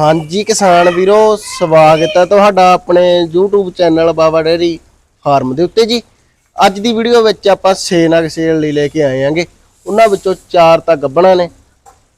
ਹਾਂਜੀ ਕਿਸਾਨ ਵੀਰੋ, ਸਵਾਗਤ ਹੈ ਤੁਹਾਡਾ ਆਪਣੇ YouTube channel Baba dairy farm ਦੇ ਉੱਤੇ ਜੀ। ਅੱਜ ਦੀ ਵੀਡੀਓ ਵਿੱਚ ਆਪਾਂ ਛੇ ਨਗ ਸੇਲ ਲਈ ਲੈ ਕੇ ਆਏ ਆਂਗੇ ਉਹਨਾਂ ਵਿੱਚੋਂ ਚਾਰ ਤਾਂ ਗੱਬਣਾ ਨੇ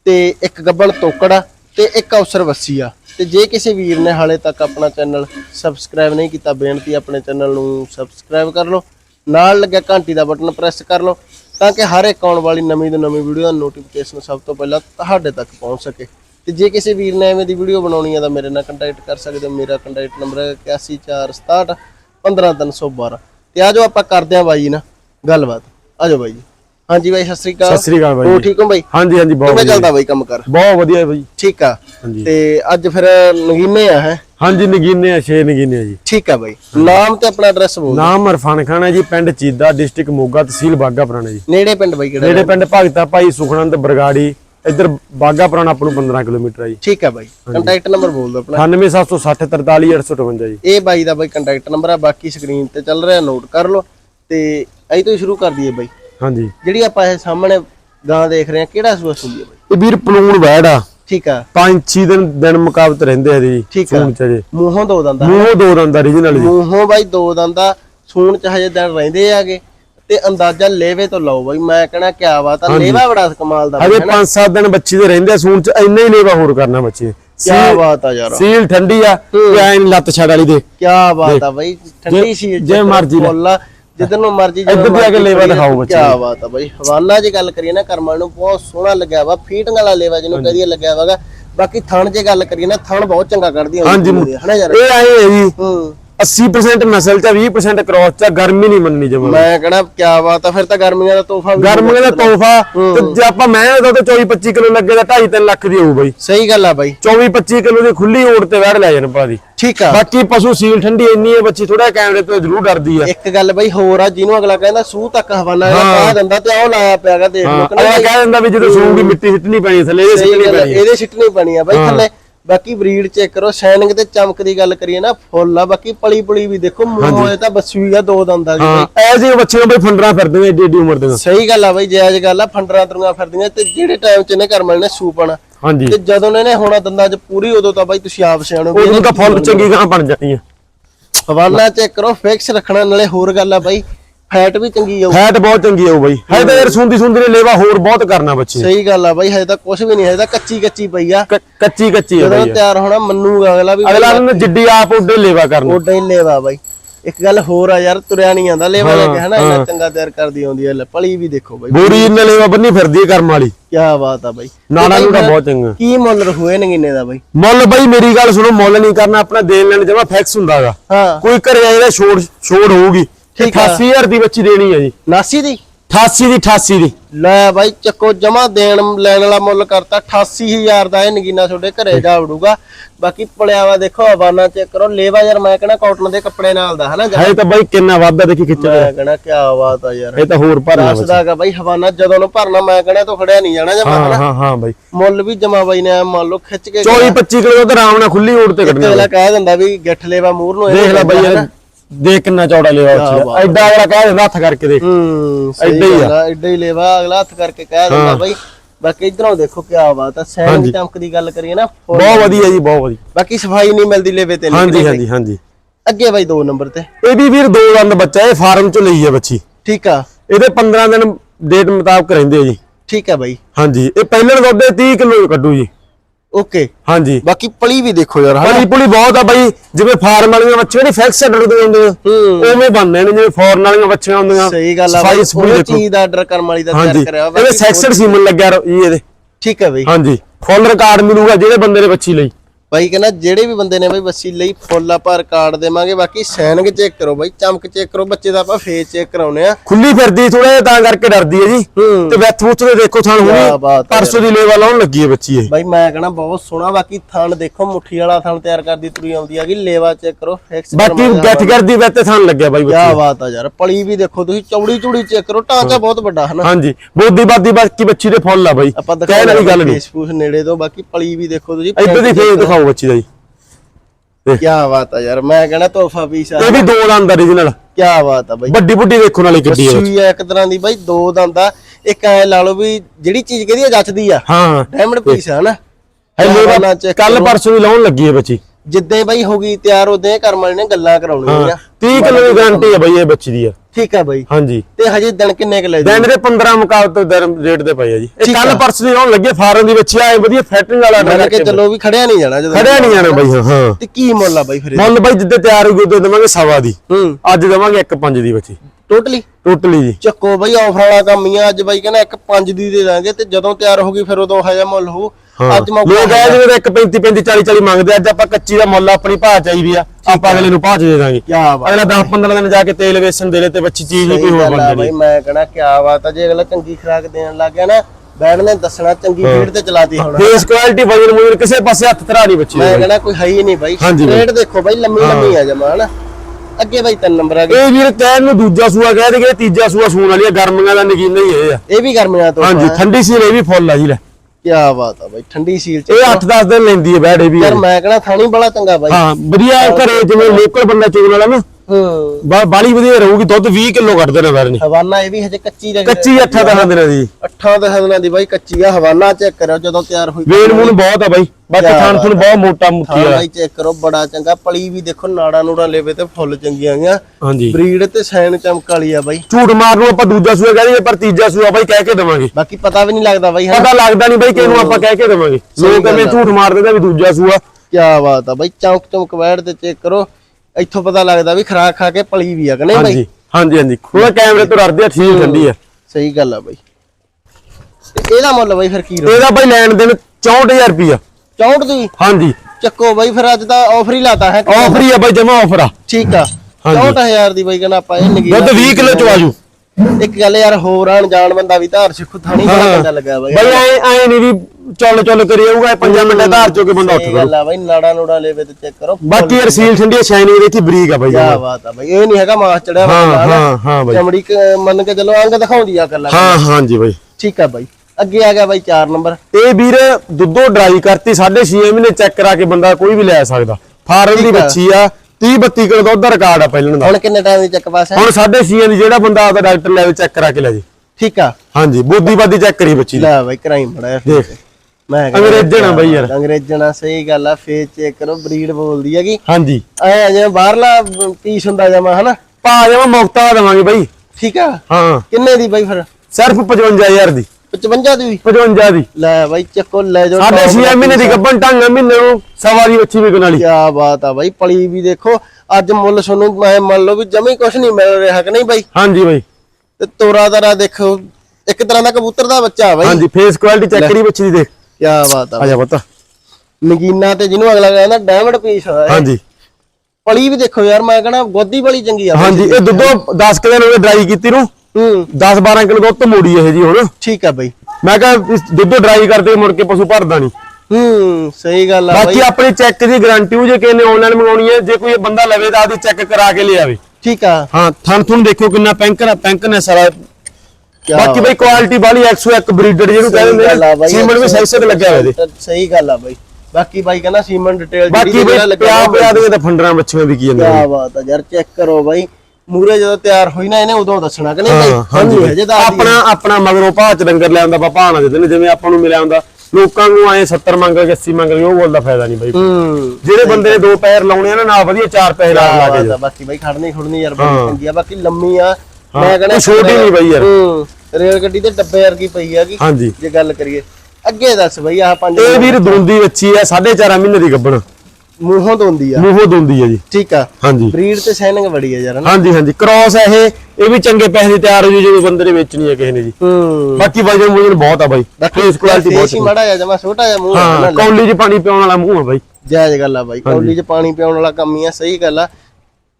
ਤੇ ਇੱਕ ਗੱਬਣ ਤੋਕੜਾ ਤੇ ਇੱਕ ਅਵਸਰ ਵੱਸੀ ਆ ਤੇ ਜੇ ਕਿਸੇ ਵੀਰ ਨੇ ਹਾਲੇ ਤੱਕ ਆਪਣਾ ਚੈਨਲ ਸਬਸਕ੍ਰਾਈਬ ਨਹੀਂ ਕੀਤਾ, ਬੇਨਤੀ ਆਪਣੇ ਚੈਨਲ ਨੂੰ ਸਬਸਕ੍ਰਾਈਬ ਕਰ ਲਓ। ਨਾਲ ਲੱਗਿਆ ਘੰਟੀ ਦਾ ਬਟਨ ਪ੍ਰੈਸ ਕਰ ਲਓ ਤਾਂ ਕਿ ਹਰ ਇੱਕ ਆਉਣ ਵਾਲੀ ਨਵੀਂ ਤੋਂ ਨਵੀਂ ਵੀਡੀਓ ਦਾ ਨੋਟੀਫਿਕੇਸ਼ਨ ਸਭ ਤੋਂ ਪਹਿਲਾਂ ਤੁਹਾਡੇ ਤੱਕ ਪਹੁੰਚ ਸਕੇ। ਤੇ ਜੇ ਕਿਸੇ ਵੀਰ ਨੇ ਐਵੇਂ ਦੀ ਵੀਡੀਓ ਬਣਾਉਣੀ ਆ ਤਾਂ ਮੇਰੇ ਨਾਲ ਕੰਟੈਕਟ ਕਰ ਸਕਦੇ ਹੋ। ਮੇਰਾ ਕੰਟੈਕਟ ਨੰਬਰ ਹੈ 8146 15312 ਤੇ ਆਜੋ ਆਪਾਂ ਕਰਦੇ ਆਂ ਬਾਈ ਨਾਲ ਗੱਲਬਾਤ। ਆਜੋ ਬਾਈ ਜੀ। ਹਾਂਜੀ ਬਾਈ ਸਤਿ ਸ੍ਰੀ ਅਕਾਲ। ਸਤਿ ਸ੍ਰੀ ਅਕਾਲ ਬਾਈ ਹੋਰ ਜੀ। ਠੀਕ ਹੋ ਬਾਈ? ਹਾਂਜੀ ਹਾਂਜੀ ਬਹੁਤ ਵਧੀਆ ਚੱਲਦਾ ਬਾਈ ਕੰਮ ਕਰ? ਬਹੁਤ ਵਧੀਆ ਬਾਈ। ਠੀਕ ਆ। ਤੇ ਅੱਜ ਫਿਰ ਨਗੀਨੇ ਆ ਹੈ? ਹਾਂਜੀ ਨਗੀਨੇ ਆ ਛੇ ਨਗੀਨੇ ਆ ਜੀ। ਠੀਕ ਆ ਬਾਈ। ਨਾਮ ਤੇ ਆਪਣਾ ਐਡਰੈਸ ਬੋਲ ਨਾਮ ਅਰਫਾਨ ਖਾਨ ਹੈ ਜੀ ਪਿੰਡ ਚੀਦਾ ਡਿਸਟ੍ਰਿਕਟ ਮੋਗਾ ਤਹਿਸੀਲ ਬਾਗਾ ਪੁਰਾਣਾ ਜੀ। ਨੇੜੇ ਪਿੰਡ ਬਾਈ ਕਿਹੜਾ ਨੇੜੇ ਪਿੰਡ ਭਗਤਾ ਭਾਈ ਸੁਖਨੰਦ ਬਰਗਾੜੀ ਇੱਧਰ ਬਾਗਾ ਪੁਰਾਣਾ ਆਪਾਂ ਨੂੰ 15 ਕਿਲੋਮੀਟਰ ਆ ਜੀ। ਠੀਕ ਆ ਬਾਈ। ਕੰਟੈਕਟ ਨੰਬਰ ਬੋਲ ਦਿਓ ਆਪਣਾ। 98760 43858 ਜੀ। ਇਹ ਬਾਈ ਦਾ ਬਾਈ ਕੰਟੈਕਟ ਨੰਬਰ ਆ ਬਾਕੀ ਸਕਰੀਨ ਤੇ ਚੱਲ ਰਿਹਾ ਨੋਟ ਕਰ ਲਓ। ਤੇ ਅਈ ਤੋਂ ਹੀ ਸ਼ੁਰੂ ਕਰ ਦਈਏ ਬਾਈ। ਹਾਂਜੀ। ਜਿਹੜੀ ਆਪਾਂ ਇਹ ਸਾਹਮਣੇ ਗਾਂ ਦੇਖ ਰਹੇ ਆ ਕਿਹੜਾ ਸੂਆ ਸੂਈ ਹੈ ਬਾਈ? ਇਹ ਵੀਰ ਪਲੂਣ ਵੈੜ ਆ। ਠੀਕ ਆ। ਪੰਜ ਛੇ ਦਿਨ ਦਿਨ ਮੁਕਾਬਤ ਰਹਿੰਦੇ ਆ ਜੀ ਠੀਕ ਆ। ਸੂਣ ਚ ਜੇ ਮੂੰਹੋਂ ਦੋ ਦੰਦਾ ਮੂੰਹ ਦੋ ਦੰਦ origignal ਜੀ। ਮੂੰਹੋਂ ਬਾਈ ਦੋ ਦੰਦਾ ਸੂਣ ਚ ਹਜੇ ਦਿਨ ਰਹਿੰਦੇ ਆਗੇ ਤੇ ਅੰਦਾਜ਼ਾ ਲੇਵੇ ਤੋਂ ਲਓ ਬਾਈ ਮੈਂ ਕਹਣਾ ਕਿਆ ਬਾਤ ਆ ਲੇਵਾ ਬੜਾ ਕਮਾਲ ਦਾ ਹਜੇ 5-7 ਦਿਨ ਬੱਚੀ ਦੇ ਰਹਿੰਦੇ ਸੂਣ ਚ ਇੰਨਾ ਹੀ ਲੇਵਾ ਹੋਰ ਕਰਨਾ ਬੱਚੇ ਕਿਆ ਬਾਤ ਆ ਯਾਰ। ਸੀਲ ਠੰਡੀ ਆ ਤੇ ਐਂ ਨੀ ਲੱਤ ਛੜ ਵਾਲੀ ਦੇ। ਕਿਆ ਬਾਤ ਆ ਬਾਈ ਠੰਡੀ ਸੀ ਜੇ ਮਰਜ਼ੀ ਲੈ। ਫੁੱਲ ਆ ਜਿੱਦਨ ਨੂੰ ਮਰਜ਼ੀ ਇੱਧਰ ਦੀ ਆ ਕੇ ਲੇਵਾ ਦਿਖਾਓ ਬੱਚੇ ਕਿਆ ਬਾਤ ਆ ਬਾਈ ਹਵਾਨਾ ਜੀ ਗੱਲ ਕਰੀਏ ਨਾ ਕਰਮਾਂ ਨੂੰ ਬਹੁਤ ਸੋਹਣਾ ਲੱਗਿਆ ਵਾ ਫੀਟਿੰਗ ਵਾਲਾ ਲੇਵਾ ਜਿਹਨੂੰ ਕਹਦੀਏ ਲੱਗਿਆ ਵਾਗਾ। ਬਾਕੀ ਥਣ ਜੇ ਗੱਲ ਕਰੀਏ ਨਾ ਥਣ ਬਹੁਤ ਚੰਗਾ ਕੱਢਦੀ ਹੁੰਦੀ ਹੈ ਹਨਾ ਯਾਰ? ਇਹ ਆਏ ਹੈ ਜੀ। ਹੂੰ। 80% ਨਸਲ ਚ 20% ਕ੍ਰੋਸ ਚ ਗਰਮੀ ਨਹੀਂ ਮੰਨਣੀ ਜਮਾ ਮੈਂ ਕਹਣਾ ਕਿਆ ਬਾਤ ਆ ਫਿਰ ਤਾਂ ਗਰਮੀਆਂ ਦਾ ਤੋਹਫਾ ਵੀ ਗਰਮੀਆਂ ਦਾ ਤੋਹਫਾ ਤੇ ਜੇ ਆਪਾਂ ਮੈਂ ਉਹਦਾ ਤੇ 24 25 ਕਿਲੋ ਲੱਗੇ ਤਾਂ 2.5 3 ਲੱਖ ਦੀ ਹੋਊ ਬਈ। ਸਹੀ ਗੱਲ ਆ ਬਾਈ। 24 25 ਕਿਲੋ ਦੀ ਖੁੱਲੀ ਓੜ ਤੇ ਵੜ ਲੈ ਜਾਣ ਭਾ ਦੀ। ਠੀਕ ਆ। ਬਾਕੀ ਪਸ਼ੂ ਸੀਲ ਠੰਡੀ ਇੰਨੀ ਹੈ ਬੱਚੀ ਥੋੜਾ ਕੈਮਰੇ ਤੋਂ ਜ਼ਰੂਰ ਡਰਦੀ ਆ। ਇੱਕ ਗੱਲ ਬਈ ਹੋਰ ਆ ਜਿਹਨੂੰ ਅਗਲਾ ਕਹਿੰਦਾ ਸੂਹ ਤੱਕ ਹਵਾਨਾ ਕਹਿ ਦਿੰਦਾ ਤੇ ਉਹ ਲਾਇਆ ਪਿਆਗਾ ਦੇਖ ਲਓ ਕਿ ਅਗਲਾ ਕਹਿ ਦਿੰਦਾ ਵੀ ਜਦੋਂ ਸੂਗੀ ਮਿੱਟੀ ਸਿੱਟਣੀ ਪੈਣੀ ਥੱਲੇ ਇਹ ਸਹੀ ਸਿੱਟਣੀ ਆ, ਪੈਣੀ ਇਹਦੇ ਸਿੱਟਣੀ ਪੈਣੀ ਆ ਬਾਈ ਥੱਲੇ ਬਾਕੀ ਬਰੀਡ ਚੈੱਕ ਕਰੋ ਸ਼ਾਈਨਿੰਗ ਤੇ ਚਮਕ ਦੀ ਗੱਲ ਕਰੀਏ ਨਾ ਫੁੱਲ ਆ ਬਾਕੀ ਪਲੀ ਪੁਲੀ ਵੀ ਦੇਖੋ ਮੂੰਹ ਹੋਏ ਤਾਂ ਬੱਸੀ ਆ ਦੋ ਦੰਦ ਹਾਂ ਐ ਜਿਹੇ ਬੱਚਿਆਂ ਬਈ ਫੰਡਰਾ ਫਿਰਦੇ ਨੇ ਏਡੀ ਏਡੀ ਉਮਰ ਦੇ। ਸਹੀ ਗੱਲ ਆ ਬਾਈ ਜਾਇਜ਼ ਗੱਲ ਆ ਫੰਡਰਾਂ ਤਰੂਆਂ ਫਿਰਦੀਆਂ ਤੇ ਜਿਹੜੇ ਟਾਈਮ ਚ ਇਹਨੇ ਕਰਮਲ ਨੇ ਸੂਪਣਾ। ਹਾਂਜੀ। ਤੇ ਜਦੋਂ ਇਹਨੇ ਹੋਣਾ ਦੰਦਾਂ ਚ ਪੂਰੀ ਉਦੋਂ ਤਾਂ ਬਾਈ ਤੁਸੀਂ ਆਪ ਸਿਆਣੋ ਵੀ ਉਦੋਂ ਤਾਂ ਫੁੱਲ ਚੰਗੀ ਗਾਂ ਬਣ ਜਾਣੀ ਆ ਹਵਾਨਾ ਚੈੱਕ ਕਰੋ ਫਿਕਸ ਰੱਖਣਾ ਨਾਲੇ ਹੋਰ ਗੱਲ ਆ ਬਾਈ ਫੈਟ ਵੀ ਚੰਗੀ ਆਊ ਫੈਟ ਬਹੁਤ ਚੰਗੀ ਆਉ ਬਈ। ਹੈ ਤਾਂ ਯਾਰ ਸੁੰਦੀ ਸੁੰਦੀ ਨੇ ਲੇਵਾ ਹੋਰ ਬਹੁਤ ਕਰਨਾ ਬੱਚੇ। ਸਹੀ ਗੱਲ ਆ ਬਾਈ ਹਜੇ ਤਾਂ ਕੁਝ ਵੀ ਨਹੀਂ ਹਜੇ ਤਾਂ ਕੱਚੀ ਕੱਚੀ ਪਈ ਆ। ਕੱਚੀ ਕੱਚੀ ਆ ਜਦੋਂ ਬਈ। ਤਿਆਰ ਹੋਣਾ ਮੰਨੂਗਾ ਅਗਲਾ ਵੀ ਅਗਲਾ ਨੂੰ ਜਿੱਡੀ ਆਪ ਉੱਡੇ ਲੇਵਾ ਕਰਨਾ। ਹੀ ਲੇਵਾ ਬਾਈ। ਇੱਕ ਗੱਲ ਹੋਰ ਆ ਯਾਰ ਤੁਰਿਆ ਨਹੀਂ ਆਂਦਾ ਲੇਵਾ ਲੈ ਕੇ ਹਨਾ ਇੰਨਾ ਚੰਗਾ ਤਿਆਰ ਕਰਦੀ ਆਉਂਦੀ ਹੈ ਪਲੀ ਵੀ ਦੇਖੋ ਬਾਈ। ਬੋਰੀ ਇੰਨਾ ਲੇਵਾ ਬੰਨੀ ਫਿਰਦੀ ਹੈ ਕਰਮ ਵਾਲੀ। ਕੀ ਬਾਤ ਆ ਬਾਈ। ਨਾੜਾ ਨੂੰ ਤਾਂ ਬਹੁਤ ਚੰਗਾ ਕੀ ਮੁੱਲ ਰਖੂਏ ਨਗੀਨੇ ਦਾ ਬਾਈ? ਮੁੱਲ ਬਈ ਮੇਰੀ ਗੱਲ ਸੁਣੋ ਮੁੱਲ ਨਹੀਂ ਕਰਨਾ ਆਪਣਾ ਦੇਣ ਲੈਣ ਜਮਾ ਫਿਕਸ ਹੁੰਦਾਗਾ। ਹਾਂ। ਕੋਈ ਘਰੇ ਆਏਗਾ ਛੋੜ ਛੋੜ ਹੋਊਗੀ। ਠੀਕ ਆ। 88000 ਦੀ ਬੱਚੀ ਦੇਣੀ ਹੈ ਜੀ। 89 ਦੀ? 88 ਦੀ 88 ਦੀ। ਲੈ ਬਾਈ ਚੱਕੋ ਜਮਾ ਦੇਣ ਲੈਣ ਵਾਲਾ ਮੁੱਲ ਕਰਤਾ 88000 ਦਾ ਇਹ ਨਗੀਨਾ ਤੁਹਾਡੇ ਘਰੇ ਜਾ ਵੜੂਗਾ ਬਾਕੀ ਪਲਿਆ ਵਾ ਦੇਖੋ ਹਵਾਨਾ ਚੈੱਕ ਕਰੋ। ਲੇਵਾ ਯਾਰ ਮੈਂ ਕਹਿੰਦਾ ਕਾਟਨ ਦੇ ਕੱਪੜੇ ਨਾਲ ਦਾ ਹਨਾ ਹੈ ਤਾਂ ਬਈ ਕਿੰਨਾ ਵਾਧਾ ਦੇਖੀ ਖਿੱਚ ਮੈਂ ਕਹਿੰਦਾ ਕੀ ਬਾਤ ਆ ਯਾਰ। ਇਹ ਤਾਂ ਹੋਰ ਭਰਨਾ ਦੱਸਦਾਗਾ ਬਾਈ ਹਵਾਨਾ ਜਦੋਂ ਨੂੰ ਭਰਨਾ ਮੈਂ ਕਹਿੰਦਾ ਤੂੰ ਖੜਿਆ ਨਹੀਂ ਜਾਣਾ ਜਮਾ ਹਾਂ ਹਾਂ ਹਾਂ ਬਈ। ਮੁੱਲ ਵੀ ਜਮਾ ਬਾਈ ਨੇ ਮੰਨ ਲਓ ਖਿੱਚ ਕੇ 24 25 ਕਿਲੋ ਤਾਂ ਆਰਾਮ ਨਾਲ ਖੁੱਲੀ ਓੜ ਤੇ ਕੱਢਣਾ ਅਗਲਾ ਕਹਿ ਦਿੰਦਾ ਵੀ ਗਿੱਠ ਲੇਵਾ ਮੂਰ ਨੂੰ ਦੇਖ ਲੈ ਬਈ ਦੇਖ ਕਿੰਨਾ ਚੌੜਾ ਲੇਵਾ ਉੱਚੀ। ਐਡਾ ਅਗਲਾ ਕਹਿ ਦਿੰਦਾ ਹੱਥ ਕਰਕੇ ਦੇਖ। ਹੂੰ ਏਦਾਂ ਹੀ ਆ। ਆ ਏਦਾਂ ਹੀ ਲੇਵਾ ਅਗਲਾ ਹੱਥ ਕਰਕੇ ਕਹਿ ਦਿੰਦਾ ਬਾਈ ਬਾਕੀ ਇਧਰੋਂ ਦੇਖੋ ਕੀ ਬਾਤ ਆ ਸੈਨ ਚਮਕ ਦੀ ਗੱਲ ਕਰੀਏ ਨਾ। ਬਹੁਤ ਵਧੀਆ ਜੀ ਬਹੁਤ ਵਧੀਆ। ਬਾਕੀ ਸਫ਼ਾਈ ਨਹੀਂ ਮਿਲਦੀ ਲੇਵੇ ਤੇ ਹਾਂਜੀ ਹਾਂਜੀ ਹਾਂਜੀ। ਅੱਗੇ ਬਾਈ ਦੋ ਨੰਬਰ ਤੇ। ਇਹ ਵੀ ਵੀਰ ਦੋ ਦੰਦ ਬੱਚਾ ਇਹ ਫਾਰਮ ਚ ਲਈ ਹੈ ਬੱਚੀ। ਠੀਕ ਆ। ਇਹਦੇ 15 ਦਿਨ ਡੇਟ ਮੁਤਾਬਕ ਰਹਿੰਦੇ ਆ ਜੀ। ਠੀਕ ਆ ਬਾਈ। ਹਾਂਜੀ ਇਹ ਪਹਿਲੇ ਦੁੱਧ ਦੇ 30 ਕਿਲੋ ਕੱਢੂ ਜੀ। ਓਕੇ। ਹਾਂਜੀ। ਬਾਕੀ ਪਲੀ ਵੀ ਦੇਖੋ ਯਾਰ ਹਨਾ? ਪਲੀ ਪੁਲੀ ਬਹੁਤ ਆ ਬਾਈ ਜਿਵੇਂ ਫਾਰਮ ਵਾਲੀਆਂ ਬੱਚੀਆਂ ਨਹੀਂ ਫੈਕਸ ਆਰਡਰ ਦੇ ਹੁੰਦੇ ਹੂੰ। ਉਵੇਂ ਬਣਦੇ ਨੇ ਜਿਵੇਂ ਫੋਰਨ ਵਾਲੀਆਂ ਬੱਚੀਆਂ ਹੁੰਦੀਆਂ। ਸਹੀ ਗੱਲ ਆ ਬਾਈ ਦੇਖੋ। ਚੀਜ਼ ਦਾ ਆਰਡਰ ਕਰਨ ਵਾਲੀ ਦਾ ਤਿਆਰ ਕਰਿਆ ਵਾ। ਇਹਦੇ ਸੈਕਸਡ ਸੀਮਨ ਲੱਗਿਆ ਜੀ ਇਹਦੇ। ਠੀਕ ਆ ਬਾਈ। ਹਾਂਜੀ। ਫੁੱਲ ਰਿਕਾਰਡ ਮਿਲੂਗਾ ਜਿਹੜੇ ਬੰਦੇ ਨੇ ਬੱਚੀ ਲਈ। ਬਾਈ ਕਹਿੰਦਾ ਜਿਹੜੇ ਵੀ ਬੰਦੇ ਨੇ ਬਾਈ ਬੱਸੀ ਲਈ ਫੁੱਲ ਆਪਾਂ ਰਿਕਾਰਡ ਦੇਵਾਂਗੇ ਬਾਕੀ ਸੈਨਿੰਗ ਚੈੱਕ ਕਰੋ ਬਾਈ ਚਮਕ ਚੈੱਕ ਕਰੋ ਬੱਚੇ ਦਾ ਆਪਾਂ ਫੇਸ ਚੈੱਕ ਕਰਾਉਨੇ ਆ ਖੁੱਲੀ ਫਿਰਦੀ ਥੋੜਾ ਜਿਹਾ ਤਾਂ ਕਰਕੇ ਡਰਦੀ ਹੈ ਜੀ। ਤੇ ਵੈਥ ਵੁੱਥ ਦੇ ਦੇਖੋ ਥਣ ਹੁਣੀ ਪਰਸੋਂ ਦੀ ਲੇਵਾ ਲਾਉਣ ਲੱਗੀ ਹੈ ਬੱਚੀ ਇਹ। ਬਾਈ ਮੈਂ ਕਹਣਾ ਬਹੁਤ ਸੋਹਣਾ ਬਾਕੀ ਥਣ ਦੇਖੋ ਮੁੱਠੀ ਵਾਲਾ ਥਣ ਤਿਆਰ ਕਰਦੀ ਤੁਰੀ ਆਉਂਦੀ ਹੈਗੀ ਲੇਵਾ ਚੈੱਕ ਕਰੋ ਫਿਕਸ ਬਾਕੀ ਗੱਠ ਕਰਦੀ ਵੈਤੇ ਥਣ ਲੱਗਿਆ ਬਾਈ ਬੱਚੀ। ਕੀ ਬਾਤ ਆ ਯਾਰ ਪਲੀ ਵੀ ਦੇਖੋ ਤੁਸੀਂ ਚੌੜੀ ਚੌੜੀ ਚੈੱਕ ਕਰੋ ਢਾਂਚਾ ਬਹੁਤ ਵੱਡਾ ਹਨਾ? ਹਾਂਜੀ ਬੋਦੀ ਬਾਦੀ ਬਾਕੀ ਬੱਚੀ ਦੇ ਫੁੱਲ ਆ ਬਾਈ ਕਹਿਣ ਵਾਲੀ ਗੱਲ ਨਹੀਂ। ਫੇਸ ਫੂਸ ਨੇੜੇ ਤੋਂ ਬਾਕੀ ਪਲੀ ਵੀ ਦੇਖੋ ਤੁਸੀਂ ਇੱਧਰ ਦੀ ਫੇਸ ਦਿਖਾਓ। ਬੱਚੀ ਦਾ ਜੀ। ਕੀ ਬਾਤ ਆ ਯਾਰ ਮੈਂ ਕਹਣਾ ਤੋਹਫਾ ਪੀਸ ਆ ਇਹ ਵੀ ਦੋ ਦੰਦ origignal ਕੀ ਬਾਤ ਆ ਬਾਈ। ਵੱਡੀ ਵੱਡੀ ਦੇਖੋ ਨਾਲੇ ਕਿੱਡੀ ਆ ਇੱਕ ਤਰ੍ਹਾਂ ਦੀ ਬਾਈ ਦੋ ਦੰਦ ਆ। ਇੱਕ ਐ ਲਾ ਲਓ ਵੀ ਜਿਹੜੀ ਚੀਜ਼ ਕਿਹਦੀ ਆ ਜੱਚਦੀ ਆ। ਹਾਂ। ਡਾਇਮੰਡ ਪੀਸ ਆ ਨਾ ਹਵਾਨਾ check ਕੱਲ। ਪਰਸੋਂ ਵੀ ਲਾਉਣ ਲੱਗੀ ਹੈ ਬੱਚੀ। ਜਿੱਦੇ ਬਾਈ ਹੋ ਗਈ ਤਿਆਰ ਉਹਦੇ ਕਰਮ ਵਾਲੇ ਨੇ ਗੱਲਾਂ ਕਰਾਉਣੀਆਂ 30 ਕਿਲੋ ਦੀ ਗਾਰੰਟੀ ਹੈ ਬਈ ਇਹ ਬੱਚੀ ਦੀ ਆ। ਠੀਕ ਆ ਬਾਈ। ਹਾਂਜੀ। ਤੇ ਹਜੇ ਦਿਨ ਕਿੰਨੇ ਕੁ ਲੈ ਜੀ ਦਿਨ ਦੇ 15 ਮੁਕਾਬਲੇ ਦਰ ਰੇਟ ਤੇ ਪਈ ਆ ਜੀ। ਇਹ ਠੀਕ ਕੱਲ ਆ। ਪਰਸੋਂ ਦੀ ਲਾਉਣ ਲੱਗੇ ਫਾਰਮ ਦੀ ਬੱਚੀ ਆ ਇਹ ਵਧੀਆ ਫੈਟਰਿੰਗ ਵਾਲਾ ਮੰਨ ਕੇ ਚੱਲੋ ਵੀ ਖੜਿਆ ਨਹੀਂ ਜਾਣਾ ਜਦੋਂ ਖੜਿਆ ਨਹੀਂ ਜਾਣਾ ਬਈ ਹਾਂ, ਹਾਂ। ਤੇ ਕੀ ਮੁੱਲ ਆ ਬਾਈ ਫਿਰ ਇਹਦਾ? ਮੁੱਲ ਬਾਈ ਜਿੱਦੇ ਤਿਆਰ ਹੋ ਗਈ ਉਦੋਂ ਦੇਵਾਂਗੇ ਸਵਾ ਦੀ। ਹੂੰ। ਅੱਜ ਦੇਵਾਂਗੇ ਇੱਕ ਪੰਜ ਦੀ ਬੱਚੀ ਟੋਟਲੀ ਟੋਟਲੀ ਜੀ। ਚੱਕੋ ਬਾਈ ਆਫਰ ਵਾਲਾ ਕੰਮ ਹੀ ਆ। ਅੱਜ ਬਾਈ ਕਹਿੰਦਾ ਇੱਕ 5 ਦੀ ਦੇ ਦਾਂਗੇ ਤੇ ਜਦੋਂ ਤਿਆਰ ਹੋ ਗਈ ਫਿਰ ਉਦੋਂ ਹਜਾ ਮੁੱਲ ਹਾਂ। ਅੱਜ ਮੌਕਾ ਲੋਕ ਹੈਗਾ। ਆਏ ਜਿਵੇਂ ਇੱਕ 35 35 40 40 ਮੰਗਦੇ ਆ, ਅੱਜ ਆਪਾਂ ਕੱਚੀ ਦਾ ਮੁੱਲ ਆਪਣੀ ਭਾਅ ਚਾਹੀਦੀ ਆ। ਆਪਾਂ ਅਗਲੇ ਨੂੰ ਭਾਅ ਚ ਦੇ ਦਾਂਗੇ। ਬਾਤ। ਅਗਲਾ 10 15 ਦਿਨ ਜਾ ਕੇ ਤੇਲ ਵੇਸਣ ਦੇ ਲੈ ਤੇ ਬੱਚੀ ਚੀਜ਼ ਹੀ ਕੋਈ ਹੋਰ ਬਣ ਬਾਈ ਜਾਣੀ ਮੈਂ ਕਹਣਾ ਕਿਆ ਬਾਤ ਆ। ਜੇ ਅਗਲਾ ਚੰਗੀ ਖਰਾਕ ਦੇਣ ਲੱਗ ਗਿਆ ਨਾ ਬੈਡ ਨੇ ਦੱਸਣਾ ਚੰਗੀ ਫੀਡ ਤੇ ਚਲਾਤੀ ਹੁਣ। ਫੇਸ ਕੁਆਲਿਟੀ ਵਜਨ ਮੁਜਨ ਕਿਸੇ ਪਾਸੇ ਹੱਥ ਧਰਾ ਨਹੀਂ ਬੱਚੀ ਮੈਂ ਕਹਣਾ ਕੋਈ ਹੈ ਹੀ ਨਹੀਂ ਬਾਈ। ਬਾਈ। ਰੇਟ ਦੇਖੋ ਬਾਈ ਲੰਮੀ ਲੰਮੀ ਆ ਜਮਾ ਹਨਾ। ਅੱਗੇ ਬਾਈ ਤਿੰਨ ਨੰਬਰ ਆ ਗਏ। ਇਹ ਵੀਰ ਕਹਿਣ ਨੂੰ ਦੂਜਾ ਸੂਆ ਕਹਿ ਦੇਗੇ ਤੀਜਾ ਸੂਆ ਸੂਣ ਵਾਲੀ ਆ ਗਰਮੀਆਂ ਦਾ ਨਗੀਨਾ ਹੀ ਇਹ ਆ। ਇਹ ਵੀ ਗਰਮੀਆਂ ਤੋਂ ਹਾਂਜੀ ਠੰਡੀ ਸੀ ਇਹ ਵੀ ਫੁੱਲ ਆ ਜੀ ਲੈ। ਕਿਆ ਬਾਤ ਆ ਬਾਈ ਠੰਡੀ ਸੀਲ ਚ ਇਹ 8-10 ਦਿਨ ਲੈਂਦੀ ਹੈ ਇਹ ਵੀ। ਯਾਰ ਮੈਂ ਕਹਣਾ ਥਾਣੀ ਬੜਾ ਚੰਗਾ ਬਾਈ। ਹਾਂ ਵਧੀਆ ਘਰੇ ਜਿਵੇਂ ਲੋਕਲ ਬੰਦਾ ਚੋਣ ਵਾਲਾ ਨਾ ਹੂੰ। ਬਾਲੀ ਵਧੀਆ ਰਹੂਗੀ ਦੁੱਧ 20 ਕਿਲੋ ਕੱਢਦੇ ਨੇ ਬੈਡ ਨੇ। ਹਵਾਨਾ ਇਹ ਵੀ ਹਜੇ ਕੱਚੀ ਰਹਿ ਕੱਚੀ ਅੱਠਾ ਦਸਾਂ ਦਿਨਾਂ ਦੀ। ਅੱਠਾਂ ਦੇ ਹਦਨਾਂ ਦੀ ਬਾਈ ਕੱਚੀ ਆ ਹਵਾਨਾ ਚੈੱਕ ਕਰੋ ਜਦੋਂ ਤਿਆਰ ਹੋਈ। ਵੇਲ ਮੂਨ ਬਹੁਤ ਆ ਬਾਈ ਬਾਕੀ ਬਾਤ ਥੁਣ ਬਹੁਤ ਮੋਟਾ ਮੁੱਠੀ ਆ। ਬਾਈ ਚੈੱਕ ਕਰੋ ਬੜਾ ਚੰਗਾ। ਪਲੀ ਵੀ ਦੇਖੋ ਨਾੜਾ ਨੂੜਾ ਲੈਵੇ ਤੇ ਫੁੱਲ ਚੰਗੀਆਂ ਗੀਆਂ ਹਾਂਜੀ। ਬਰੀਡ ਤੇ ਸੈਨ ਚਮਕ ਵਾਲੀ ਆ ਬਾਈ। ਝੂਠ ਮਾਰ ਨੂੰ ਆਪਾਂ ਦੂਜਾ ਸੂਆ ਕਹਿ ਦਈਏ ਪਰ ਤੀਜਾ ਸੂਆ ਬਾਈ ਕਹਿ ਕੇ ਦੇਵਾਂਗੇ। ਬਾਕੀ ਪਤਾ ਵੀ ਨਹੀਂ ਲੱਗਦਾ ਬਾਈ ਪਤਾ ਲੱਗਦਾ ਨਹੀਂ ਬਾਈ ਕਿਹਨੂੰ ਆਪਾਂ ਕਹਿ ਕੇ ਦੇਵਾਂਗੇ। ਲੋਕ ਐਵੇਂ ਆ। ਝੂਠ ਮਾਰ ਦਿੰਦੇ ਆ ਵੀ ਦੂਜਾ ਸੂਆ। ਕਿਆ ਬਾਤ ਆ ਬਾਈ ਚੌਂਕ ਚੌਂਕ ਬੈਠ ਤੇ ਚੈੱਕ ਕਰੋ। ਇੱਥੋਂ ਪਤਾ ਲੱਗਦਾ ਵੀ ਖਰਾਕ ਖਾ ਕੇ ਪਲੀ ਵੀ ਆ ਕਿ ਨਹੀਂ ਬਾਈ? ਹਾਂਜੀ ਹਾਂਜੀ ਹਾਂਜੀ। ਥੋੜਾ ਕੈਮਰੇ ਤੋਂ ਡਰਦੇ ਆ ਠੀਕ ਠੰਡੀ ਆ। ਸਹੀ ਗੱਲ ਆ ਬਾਈ। ਤੇ ਇਹਦਾ ਮੁੱਲ ਬਾਈ ਫਿਰ ਕੀ ਰਹੂ ਇਹਦਾ ਬਾਈ ਲੈਣ ਦੇਣ 64000 ਰੁਪਿਆ 64 ਦੀ ਹਾਂਜੀ। ਚੱਕੋ ਬਾਈ ਫਿਰ ਅੱਜ ਤਾਂ ਆਫਰ ਹੀ ਲਾਤਾ ਹੈ। ਆਫਰ ਹੀ ਆ ਬਾਈ ਜਮਾ ਆਫਰ ਆ। ਠੀਕ ਆ। ਹਾਂਜੀ। 64000 ਦੀ ਬਾਈ ਕਹਿੰਦਾ ਆਪਾਂ ਇਹ ਨਗੀ ਦੁੱਧ 20 ਕਿਲੋ ਚ ਆਜੂ ਇੱਕ ਗੱਲ ਯਾਰ ਹੋਰ ਆਣ ਜਾਣ ਬੰਦਾ ਵੀ ਧਾਰ ਸਿੱਖੂ ਥਾਣੀ ਬੜਾ ਚੰਗਾ ਲੱਗਾ ਬਾਈ ਬਾਈ ਐ ਐ ਨਹੀਂ ਵੀ ਚੱਲ ਚੱਲ ਕਰੀ ਜਾਊਗਾ 5 ਮਿੰਟਾਂ ਧਾਰ ਚੋ ਕੇ ਬੰਦਾ ਉੱਠ ਸਹੀ ਗੱਲ ਆ ਬਾਈ ਨਾੜਾ ਨੂੜਾ ਲੈਵੇ ਤੇ ਚੈੱਕ ਕਰੋ। ਬਾਕੀ ਯਾਰ ਸੀਲ ਠੰਡੀ ਸ਼ਾਈਨਿੰਗ ਦੇਖੀ ਬਰੀਕ ਆ ਬਾਈ ਕਿਆ ਜਮਾਂ। ਬਾਤ ਆ ਬਾਈ ਇਹ ਨਹੀਂ ਹੈਗਾ ਮਾਸ ਚੜਿਆ ਹਾਂ। ਹਾਂ ਹਾਂ ਬਾਈ। ਚਮੜੀ ਕ- ਮੰਨ ਕੇ ਚੱਲੋ ਅੰਗ ਦਿਖਾਉਂਦੀ ਆ ਗੱਲਾਂ। ਹਾਂ ਹਾਂਜੀ ਬਾਈ। ਠੀਕ ਆ ਬਾਈ। ਅੱਗੇ ਆ ਗਿਆ ਬਾਈ 4 ਨੰਬਰ। ਇਹ ਵੀਰ ਦੁੱਧੋ ਡਰਾਈ ਕਰਤੀ 6.5 ਮਹੀਨੇ ਚੈੱਕ ਕਰਾ ਕੇ ਬੰਦਾ ਕੋਈ ਵੀ ਲੈ ਸਕਦਾ। ਫਾਰਮ ਦੀ ਠੀਕ ਆ। ਬੱਚੀ ਆ। 30 32 ਕਿਲੋ ਦੁੱਧ ਦਾ ਰਿਕਾਰਡ ਆ ਪਹਿਲਣ ਦਾ। ਹੁਣ ਕਿੰਨੇ ਟਾਈਮ ਦੀ ਚੱਕ ਪਾਸ ਹੈ? ਹੁਣ 6.5 ਦੀ ਜਿਹੜਾ ਬੰਦਾ ਆਪਦਾ ਡਾਕਟਰ ਲੈਵਲ ਚੈੱਕ ਕਰਾ ਕੇ ਲੈ ਜੇ। ਠੀਕ ਆ। ਹਾਂਜੀ ਬੋਦੀ ਬਾਦੀ ਚੈੱਕ ਕਰੀ ਬੱਚੀ ਦੀ। ਲੈ ਬਾਈ ਕਰਾਈ ਬੜਾ ਦੇਖ ਮੈਂ ਅੰਗਰੇਜ਼ਣ ਬਾਈ ਯਾਰ। ਅੰਗਰੇਜ਼ਣਾ ਸਹੀ ਗੱਲ ਆ ਫੇਸ ਚੈੱਕ ਕਰੋ ਬਰੀਡ ਬੋਲਦੀ ਹੈਗੀ ਹਾਂਜੀ। ਐ ਜਿਵੇਂ ਬਾਹਰਲਾ ਪੀਸ ਹੁੰਦਾ ਜਮਾ ਹਨਾ? ਪਾ ਜਾਵਾਂ ਮੁਫਤਾ ਦੇਵਾਂਗੇ ਬਾਈ। ਠੀਕ ਆ? ਹਾਂ। ਕਿੰਨੇ ਦੀ ਬਾਈ ਫਿਰ? ਸਿਰਫ 55000 ਦੀ। 55 ਦੀ। 55 ਦੀ। ਲੈ ਬਾਈ ਚੱਕੋ ਲੈ ਜਾਓ ਸਾਡੇ 6 ਮਹੀਨੇ ਦੀ ਗੱਬਨ ਢੰਗ ਮਹੀਨੇ ਨੂੰ ਸਵਾ ਦੀ ਬੱਚੀ ਵਿਕਣ ਵਾਲੀ ਕੀ ਬਾਤ ਆ ਬਾਈ ਪਲੀ ਵੀ ਦੇਖੋ ਅੱਜ ਮੁੱਲ ਤੁਹਾਨੂੰ ਮੈਂ ਮੰਨ ਲਓ ਵੀ ਜਮੀ ਕੁਛ ਨਹੀਂ ਮਿਲ ਰਿਹਾ ਕਿ ਨਹੀਂ ਬਾਈ? ਹਾਂਜੀ ਬਾਈ। ਤੇ ਤੋਰਾ ਤਰਾ ਦੇਖੋ ਇੱਕ ਤਰ੍ਹਾਂ ਦਾ ਕਬੂਤਰ ਦਾ ਬੱਚਾ ਆ ਬਾਈ। ਹਾਂਜੀ ਫੇਸ ਕੁਆਲਿਟੀ ਚੈੱਕ ਕਰੀ ਬੱਚੀ ਦੀ ਦੇਖ। ਕੀ ਬਾਤ ਆ ਆ ਜਾ ਪੁੱਤ। ਨਗੀਨਾ ਤੇ ਜਿਹਨੂੰ ਅਗਲਾ ਕਹਿੰਦਾ ਡਾਇਮੰਡ ਪੀਸ ਆ। ਹਾਂਜੀ। ਪਲੀ ਵੀ ਦੇਖੋ ਯਾਰ ਮੈਂ ਕਹਿੰਦਾ ਗੋਦੀ ਬੜੀ ਚੰਗੀ ਆ। ਹਾਂਜੀ ਇਹ ਦੁੱਧੋ 10 ਕੁ ਦਿਨ ਡਰਾਈ ਕੀਤੀ ਨੂੰ। ਹੂੰ। 10 12 ਕਿਲੋ ਦੁੱਧ ਮੋੜੀ ਇਹ ਜੀ ਹੁਣ। ਠੀਕ ਆ ਬਾਈ। ਮੈਂ ਕਿਹਾ ਇਸ ਦੁੱਧੋ ਡਰਾਈ ਕਰਦੇ ਮੁੜ ਕੇ ਪਸ਼ੂ ਭਰਦਾ ਨਹੀਂ। ਹੂੰ ਸਹੀ ਗੱਲ ਆ ਬਾਕੀ ਆਪਣੀ ਚੈੱਕ ਦੀ ਗਾਰੰਟੀ ਉਹ ਜੇ ਕਿਸੇ ਨੇ ਆਨਲਾਈਨ ਮੰਗਾਉਣੀ ਹੈ ਜੇ ਕੋਈ ਬੰਦਾ ਲਵੇ ਤਾਂ ਆਦੀ ਚੈੱਕ ਕਰਾ ਕੇ ਲੈ ਆਵੇ। ਠੀਕ ਆ। ਹਾਂ ਥਣ ਥੁਣ ਦੇਖੋ ਕਿੰਨਾ ਪੈਂਕਰ ਆ ਪੈਂਕਰ ਨੇ ਸਾਰਾ। ਬਾਕੀ ਬਈ ਕੁਆਲਿਟੀ ਵਾਲੀ 101 ਬਰੀਡਰ ਜਿਹਨੂੰ ਕਹਿੰਦੇ ਨੇ ਸੀਮਨ ਵੀ ਸਹੀ ਸਹੀ ਲੱਗਿਆ ਹੋਇਆ ਸਹੀ ਗੱਲ ਆ ਬਾਈ। ਬਾਕੀ ਬਾਈ ਕਹਿੰਦਾ ਸੀਮਨ ਡਿਟੇਲ ਬਾਕੀ ਬਈ ਪਿਆ ਪਿਆ ਦੇ ਤਾਂ ਫੰਡਰਾਂ ਬੱਚੀਆਂ ਵੀ ਕੀ ਜਾਂਦੇ ਕੀ ਬਾਤ ਆ ਯਾਰ ਚੈੱਕ ਕਰੋ ਬਾਈ। ਮੂਰੇ ਜਦੋਂ ਤਿਆਰ ਹੋਈ ਨਾ ਇਹਨੇ ਉਦੋਂ ਦੱਸਣਾ ਕਿ ਨਹੀਂ ਹਾਂਜੀ। ਹਜੇ ਆਪਣਾ ਆਪਣਾ ਮਗਰੋਂ ਭਾਅ ਚ ਡੰਗਰ ਲਿਆਉਂਦਾ ਆਪਾਂ ਭਾਅ ਨਾ ਦੇ ਦਿੰਦੇ। ਜਿਵੇਂ ਆਪਾਂ ਨੂੰ ਮਿਲਿਆ ਹੁੰਦਾ ਲੋਕਾਂ ਨੂੰ ਐ 70 ਮੰਗ ਕੇ 80 ਮੰਗ ਕੇ ਉਹ ਬੋਲਦਾ ਫਾਇਦਾ ਨਹੀਂ ਬਾਈ। ਜਿਹੜੇ ਬੰਦੇ ਨੇ ਦੋ ਪੈਰ ਲਾਉਣੇ ਆ ਨਾ ਵਧੀਆ ਚਾਰ ਪੈਸੇ ਲਾ ਲਾ ਕੇ ਆ ਬਾਕੀ ਬਾਈ ਖੜਨੀ ਖੁੜਨੀ ਯਾਰ। ਬੜੀ ਚੰਗੀ ਆ। ਬਾਕੀ ਲੰਮੀ ਆ। ਮੈਂ ਕਹਿੰਦਾ ਛੋਟੀ ਨੀ ਬਾਈ ਯਾਰ। ਰੇਲ ਗੱਡੀ ਦੇ ਡੱਬੇ ਵਰਗੀ ਪਈ ਹਾਂਜੀ। ਜੇ ਗੱਲ ਕਰੀਏ। ਅੱਗੇ ਦੱਸ ਬਈ ਆਹ ਪੰਜ ਇਹ ਵੀਰ ਦੁੰਦੀ ਬੱਚੀ ਆ 4.5 ਮਹੀਨੇ ਦੀ ਗੱਬਣ ਮੂੰਹੋਂ ਹੁੰਦੀ ਆ। ਮੂੰਹੋਂ ਦੁੰਦੀ ਆ ਜੀ। ਠੀਕ ਆ। ਹਾਂਜੀ। ਬਰੀਡ ਤੇ ਸੈਨਿੰਗ ਬੜੀ ਆ ਯਾਰ ਹਨਾ ਹਾਂਜੀ ਹਾਂਜੀ। ਕ੍ਰਾਸ ਹੈ ਇਹ ਇਹ ਵੀ ਚੰਗੇ ਪੈਸੇ ਦੀ ਤਿਆਰ ਹੋ ਜੀ ਜਦੋਂ ਬੰਦੇ ਨੇ ਵੇਚਣੀ ਹੈ ਕਿਸੇ ਨੇ ਜੀ। ਹੂੰ। ਬਾਕੀ ਵਜਨ ਵਜਨ ਬਹੁਤ ਆ ਬਾਈ। ਫੇਸ ਕੁਆਲਿਟੀ ਬਹੁਤ ਹੀ ਮਾੜਾ ਜਿਹਾ ਜਮਾ ਛੋਟਾ ਜਿਹਾ ਮੂੰਹ ਆ ਹਾਂ ਕੌਲੀ 'ਚ ਪਾਣੀ ਪਿਆਉਣ ਵਾਲਾ ਮੂੰਹ ਆ ਬਾਈ। ਜਾਇਜ਼ ਗੱਲ ਆ ਬਾਈ ਕੌਲੀ 'ਚ ਪਾਣੀ ਪਿਆਉਣ ਵਾਲਾ ਕੰਮ ਹੀ ਆ ਸਹੀ ਗੱਲ ਆ।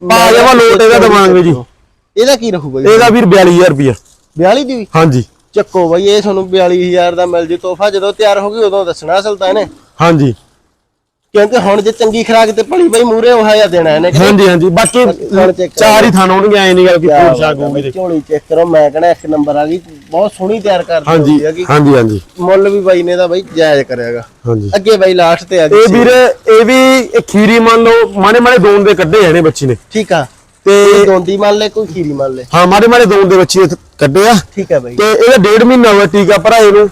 ਪਾ ਜਾਵਾ ਲੋਟ ਇਹਦਾ ਦਵਾਂਗੇ ਜੀ। ਇਹਦਾ ਕੀ ਰਹੂ ਬਾਈ ਇਹਦਾ ਵੀਰ 42000 ਰੁਪਿਆ 42 ਦੀ ਵੀ? ਹਾਂਜੀ। ਚੱਕੋ ਬਾਈ ਇਹ ਤੁਹਾਨੂੰ 42000 ਦਾ ਮਿਲ ਜੇ ਤੋਹਫਾ ਜਦੋਂ ਤਿਆਰ ਹੋ ਗਈ ਉਦੋਂ ਦੱਸਣਾ ਅਸਲ ਤਾਂ ਇਹਨੇ। ਹਾਂਜੀ। ਕਿਉਂਕਿ ਹੁਣ ਜੇ ਚੰਗੀ ਖਰਾਕ ਤੇ ਭਲੀ ਬਾਈ ਮੂਰੇ ਉਹ ਜਿਹਾ ਦੇਣਾ ਇਹਨੇ ਹਾਂਜੀ ਹਾਂਜੀ। ਬਾਕੀ ਚਾਰ ਹੀ ਥਾਨ ਹੋਣਗੇ ਐ ਨਹੀਂ ਗੱਲ ਕਿ ਬਾਤ ਸ਼ਾਕ ਹੋਊਗੀ ਝੋਲੀ ਚੈੱਕ ਕਰੋ ਮੈਂ ਕਹਿੰਦਾ ਇੱਕ ਨੰਬਰ ਆ ਗਈ ਬਹੁਤ ਸੋਹਣੀ ਤਿਆਰ ਕਰਦੀ ਹੈਗੀ ਹਾਂਜੀ ਹਾਂਜੀ ਮੁੱਲ ਵੀ ਬਾਈ ਨੇ ਦਾ ਬਾਈ ਜਾਇਜ਼ ਕਰਿਆਗਾ ਹਾਂਜੀ। ਅੱਗੇ ਬਾਈ ਲਾਸਟ ਤੇ ਆ ਇਹ ਗਈ ਵੀਰ ਇਹ ਵੀ ਇਹ ਖੀਰੀ ਮੰਨ ਲਓ ਮਾਣੇ ਮਾਣੇ ਦੋਨ ਦੇ ਕੱਢੇ ਇਹਨੇ ਬੱਚੀ ਨੇ। ਠੀਕ ਆ। ਤੇ ਦੋਂਦੀ ਮੰਨ ਲੈ ਕੋਈ ਖੀਰੀ ਮੰਨ ਲੈ। ਹਾਂ ਮਾੜੇ ਮਾੜੇ ਦੋਨ ਦੇ ਬੱਚੇ ਕੱਢੇ ਆ। ਠੀਕ ਹੈ ਬਾਈ। ਤੇ ਇਹਦਾ ਡੇਢ ਮਹੀਨਾ ਹੋਇਆ ਟੀਕਾ ਭਰਾਏ ਨੂੰ।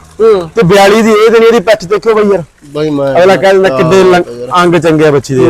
ਤੇ 42 ਦੀ ਇਹ ਦਿਨ ਇਹਦੀ ਪੈਚ ਦੇਖਿਓ ਬਈ ਯਾਰ। ਬਾਈ ਮੈਂ ਅਗਲਾ ਕਹਿ ਦਿੰਦਾ ਕਿੱਡੇ ਅੰਗ ਚੰਗੇ ਆ ਬੱਚੀ ਦੇ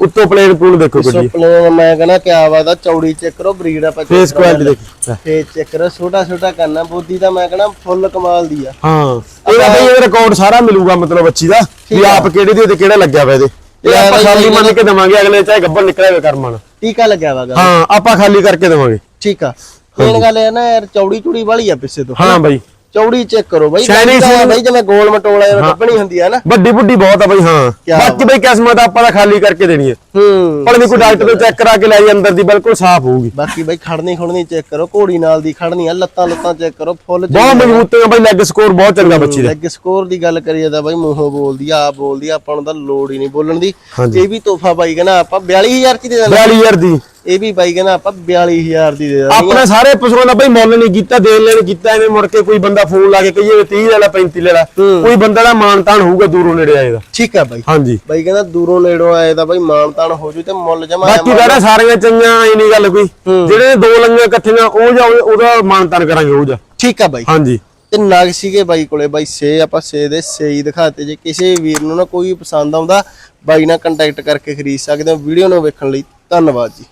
ਉੱਤੋਂ ਪਲੇਨ ਪੂਲ ਦੇਖੋ ਗੱਡੀ। ਸੁਪਨੇ ਮੈਂ ਕਹਿੰਦਾ ਕਿਆ ਬਾਤ ਆ ਚੌੜੀ ਚੈੱਕ ਕਰੋ ਬਰੀਡ ਆਪਾਂ check ਫੇਸ ਕੁਆਲਿਟੀ। ਦੇਖੋ। ਫੇਸ ਚੈੱਕ ਕਰੋ ਛੋਟਾ ਛੋਟਾ ਕਰਨਾ ਬੋਦੀ ਦਾ ਮੈਂ ਕਹਿੰਦਾ ਫੁੱਲ ਕਮਾਲ ਦੀ ਆ। ਹਾਂ ਇਹਦਾ ਬਈ ਇਹ ਰਿਕਾਰਡ ਸਾਰਾ ਮਿਲੂਗਾ ਮਤਲਬ ਬੱਚੀ ਦਾ। ਵੀ ਆ। ਆਪ ਕਿਹੜੇ ਦੀ ਤੇ ਕਿਹੜਾ ਲੱਗਿਆ ਵਾ ਇਹਦੇ। ਇਹ ਆਪਾਂ ਬਈ ਮੰਨ ਕੇ ਦਵਾਂਗੇ ਅਗਲੇ ਚਾਹੇ ਗੱਬਰ ਨਿਕਲਿਆ ਕਰਮਨ ਟੀਕਾ ਲੱਗਿਆ ਵਾਗਾ ਹਾਂ ਆਪਾਂ ਖਾਲੀ ਕਰਕੇ ਦਵਾਂਗੇ। ਠੀਕ ਆ। ਮੇਨ ਗੱਲ ਇਹ ਨਾ ਯਾਰ ਚੌੜੀ ਚੂੜੀ ਵਾਲੀ ਆ ਪਿੱਛੇ ਤੋਂ। ਹਾਂ ਬਈ। ਚੌੜੀ ਚੈੱਕ ਕਰੋ ਬਾਈ ਤਾਂ shining- ਬਾਈ ਜਿਵੇਂ ਗੋਲ ਮਟੋਲਾ ਜਿਵੇਂ ਕੱਪਣੀ ਹੁੰਦੀ ਆ ਨਾ। ਵੱਡੀ ਬੁੱਢੀ ਬਹੁਤ ਆ ਬਈ ਹਾਂ। ਬਾਕੀ ਬਈ ਕਿਸਮਤ ਆਪਾਂ ਤਾਂ ਖਾਲੀ ਕਰਕੇ ਦੇਣੀ ਹੈ ਹੂੰ ਪਰ ਨਹੀਂ ਕੋਈ ਡਾਕਟਰ ਤੋਂ ਚੈੱਕ ਕਰਾ ਕੇ ਲੈ ਅੰਦਰ ਦੀ ਬਿਲਕੁਲ ਸਾਫ਼ ਹੋਊਗੀ। ਬਾਕੀ ਬਾਈ ਖੜਨੀ ਖੜਨੀ ਚੈੱਕ ਕਰੋ ਘੋੜੀ ਨਾਲ ਦੀ ਖੜਨੀ ਆ ਲੱਤਾਂ ਲੱਤਾਂ ਚੈੱਕ ਕਰੋ ਫੁੱਲ ਬਹੁਤ ਮਜ਼ਬੂਤ ਹੈ ਬਈ ਲੈਗ ਸਕੋਰ ਬਹੁਤ ਚੰਗਾ ਬੱਚੀ ਦਾ। ਲੈਗ ਸਕੋਰ ਦੀ ਗੱਲ ਕਰੀਏ ਤਾਂ ਬਾਈ ਮੂੰਹੋਂ ਬੋਲਦੀ ਆ ਆਪ ਬੋਲਦੀ ਆ ਆਪਾਂ ਨੂੰ ਤਾਂ ਲੋੜ ਹੀ ਨਹੀਂ ਬੋਲਣ ਦੀ। ਇਹ ਵੀ ਤੋਹਫਾ ਬਾਈ ਕਹਿੰਦਾ ਆਪਾਂ 42000 ਚ ਦੇ ਦੇਣਾ। 42000 ਦੀ। ਇਹ ਵੀ ਬਾਈ ਕਹਿੰਦਾ ਆਪਾਂ 42000 ਦੀ ਦੇ ਦੇਣੀ ਆਪਣੇ ਸਾਰੇ ਪਸ਼ੂਆਂ ਦਾ ਬਈ ਮੁੱਲ ਨਹੀਂ ਕੀਤਾ ਦੇਣ ਲੈਣ ਕੀਤਾ ਐਵੇਂ ਮੁੜ ਕੇ ਕੋਈ ਬੰਦਾ ਫੋਨ ਲਾ ਕੇ ਕਹੀਏ 30 ਲੈ ਲਾ 35 ਲੈ ਲਾ। ਕੋਈ ਬੰਦਾ ਦਾ ਮਾਨਤਾਨ ਹੋਊਗਾ ਦੂਰੋਂ ਨੇੜੇ ਆਏਗਾ ਠੀਕ ਆ ਬਾਈ। ਹਾਂਜੀ। ਬਾਈ ਕਹਿੰਦਾ ਦੂਰੋਂ ਨੇੜੋਂ ਆਏ ਤਾਂ ਬਾਈ ਮਾਨਤਾਨ ਹੋ ਜੂ ਤੇ ਮੁੱਲ ਜਮਾ ਬਾਕੀ ਬਹਿਰਾ ਸਾਰੀਆਂ ਚੰਗੀਆਂ ਐ ਨਹੀਂ ਗੱਲ ਕੋਈ। ਜਿਹੜੇ ਦੋ ਲੰਗੀਆਂ ਇਕੱਠੀਆਂ ਉਹ ਜਾ ਉਹਦਾ ਮਾਨਤਾਨ ਕਰਾਂਗੇ ਉਹ ਜਾ। ਠੀਕ ਆ ਬਾਈ। ਹਾਂਜੀ। ਤੇ ਨਗ ਸੀਗੇ ਬਾਈ ਕੋਲੇ ਬਾਈ ਸੇ ਆਪਾਂ ਸੇ ਦੇ ਸੇ ਹੀ ਦਿਖਾਤੇ। ਜੇ ਕਿਸੇ ਵੀਰ ਨੂੰ ਨਾ ਕੋਈ ਪਸੰਦ ਆਉਂਦਾ ਬਾਈ ਨਾਲ ਕੰਟੈਕਟ ਕਰਕੇ ਖਰੀਦ ਸਕਦੇ ਹੋ। ਵੀਡੀਓ ਨੂੰ ਵੇਖਣ ਲਈ ਧੰਨਵਾਦ ਜੀ।